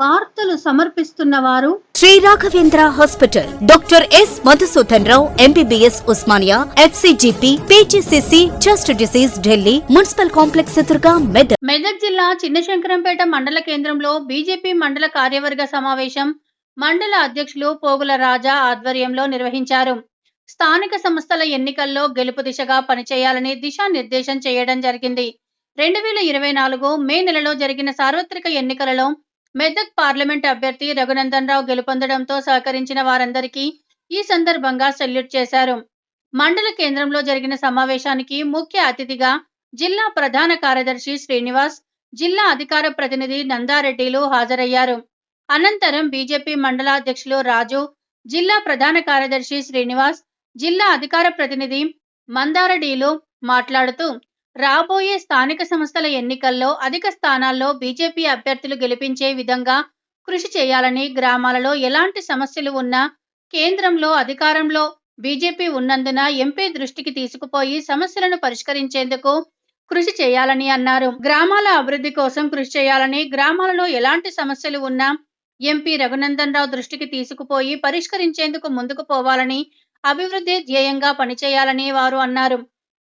వార్తలు సమర్పిస్తున్న వారు Shri Raghavendra hospital. Doctor S Madhusudan Rao MBBS Osmania FCGP PGCC chest disease Delhi municipal complex ఎదురుగా మెదక్. మెదక్ జిల్లా చిన్నశంకరంపేట మండల కేంద్రంలో బీజేపీ మండల కార్యవర్గ సమావేశం మండల అధ్యక్షులు పోగుల రాజా ఆధ్వర్యంలో నిర్వహించారు. స్థానిక సంస్థల ఎన్నికల్లో గెలుపు దిశగా పనిచేయాలని దిశానిర్దేశం చేయడం జరిగింది. రెండు వేల ఇరవై నాలుగు మే నెలలో జరిగిన సార్వత్రిక ఎన్నికలలో మెదక్ పార్లమెంట్ అభ్యర్థి రఘునందన్ రావు గెలుపొందడంతో సహకరించిన వారందరికీ ఈ సందర్భంగా సెల్యూట్ చేశారు. మండల కేంద్రంలో జరిగిన సమావేశానికి ముఖ్య అతిథిగా జిల్లా ప్రధాన కార్యదర్శి శ్రీనివాస్ జిల్లా అధికార ప్రతినిధి నందారెడ్డిలు హాజరయ్యారు. అనంతరం బీజేపీ మండలాధ్యక్షులు రాజు జిల్లా ప్రధాన కార్యదర్శి శ్రీనివాస్ జిల్లా అధికార ప్రతినిధి మందారడీలు మాట్లాడుతూ రాబోయే స్థానిక సంస్థల ఎన్నికల్లో అధిక స్థానాల్లో బీజేపీ అభ్యర్థులు గెలిపించే విధంగా కృషి చేయాలని గ్రామాలలో ఎలాంటి సమస్యలు ఉన్నా కేంద్రంలో అధికారంలో బీజేపీ ఉన్నందున ఎంపీ దృష్టికి తీసుకుపోయి సమస్యలను పరిష్కరించేందుకు కృషి చేయాలని అన్నారు. గ్రామాల అభివృద్ధి కోసం కృషి చేయాలని గ్రామాలలో ఎలాంటి సమస్యలు ఉన్నా ఎంపీ రఘునందన్ రావు దృష్టికి తీసుకుపోయి పరిష్కరించేందుకు ముందుకు పోవాలని అభివృద్ధి ధ్యేయంగా పనిచేయాలని వారు అన్నారు.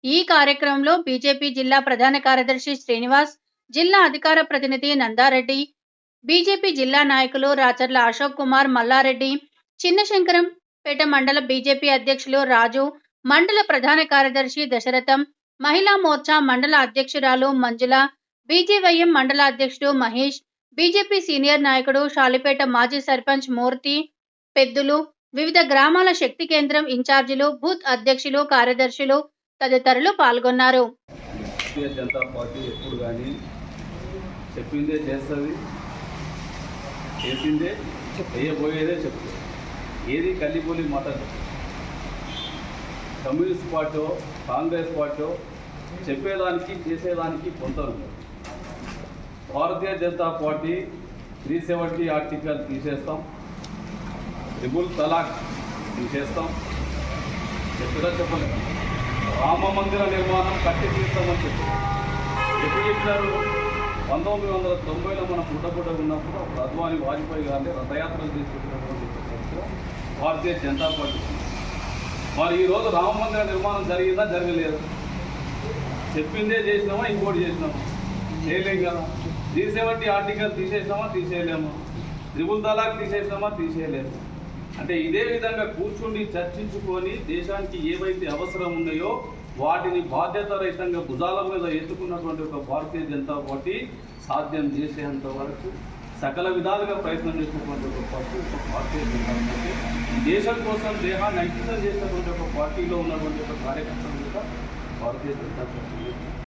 ఈ కార్యక్రమంలో బీజేపీ జిల్లా ప్రధాన కార్యదర్శి శ్రీనివాస్ జిల్లా అధికార ప్రతినిధి నందారెడ్డి బీజేపీ జిల్లా నాయకులు రాచర్ల అశోక్ కుమార్ మల్లారెడ్డి చిన్నశంకరం పేట మండల బీజేపీ అధ్యక్షులు రాజు మండల ప్రధాన కార్యదర్శి దశరథం మహిళా మోర్చా మండల అధ్యక్షురాలు మంజుల బీజేవైఎం మండల అధ్యక్షుడు మహేష్ బీజేపీ సీనియర్ నాయకుడు షాలిపేట మాజీ సర్పంచ్ మూర్తి పెద్దులు వివిధ గ్రామాల శక్తి కేంద్రం ఇన్ఛార్జీలు బూత్ అధ్యక్షులు కార్యదర్శులు తదితరులు పాల్గొన్నారు. భారతీయ జనతా పార్టీ ఎప్పుడు కానీ చెప్పిందే చేస్తుంది చేసిందే చేయబోయేదే చెప్తుంది. ఏది కల్లిపోలి మాట్లాడదు కమ్యూనిస్ట్ పార్టీ కాంగ్రెస్ పార్టీ చెప్పేదానికి చేసేదానికి పొందరు Bharatiya Janata party three seventy article తీసేస్తాం త్రిబుల్ తలాక్ తీసేస్తాం. చెప్పదా చెప్పలేదు మందిర నిర్మాణం కట్టి తీస్తామని చెప్పారు. ఎప్పుడు చెప్పినారు పంతొమ్మిది వందల తొంభైలో మనం పుట్టపుట్ట ఉన్నప్పుడు అప్పుడు అద్వాని వాజ్పేయి గారిని రథయాత్రలు తీసుకుంటున్నటువంటి భారతీయ జనతా పార్టీ మరి ఈరోజు రామ మందిర నిర్మాణం జరిగిందా జరగలేదు. చెప్పిందే చేసినామా ఇంకోటి చేసినామా? చేయలేం కదా. త్రీ సెవెంటీ ఆర్టికల్ తీసేసినామా తీసేయలేమా? త్రిబుల్ తలాక్ తీసేసినామా తీసేయలేము అంటే ఇదే విధంగా కూర్చుండి చర్చించుకొని దేశానికి ఏవైతే అవసరం ఉన్నాయో వాటిని బాధ్యతారహితంగా భుజాల మీద ఎత్తుకున్నటువంటి ఒక భారతీయ జనతా పార్టీ సాధ్యం చేసేంత వరకు సకల విధాలుగా ప్రయత్నం చేసినటువంటి ఒక పార్టీ ఒక భారతీయ జనతా పార్టీ. దేశం కోసం దేహాన్ని అంకితం చేసినటువంటి ఒక పార్టీలో ఉన్నటువంటి ఒక కార్యకర్తలు కూడా భారతీయ జనతా పార్టీ.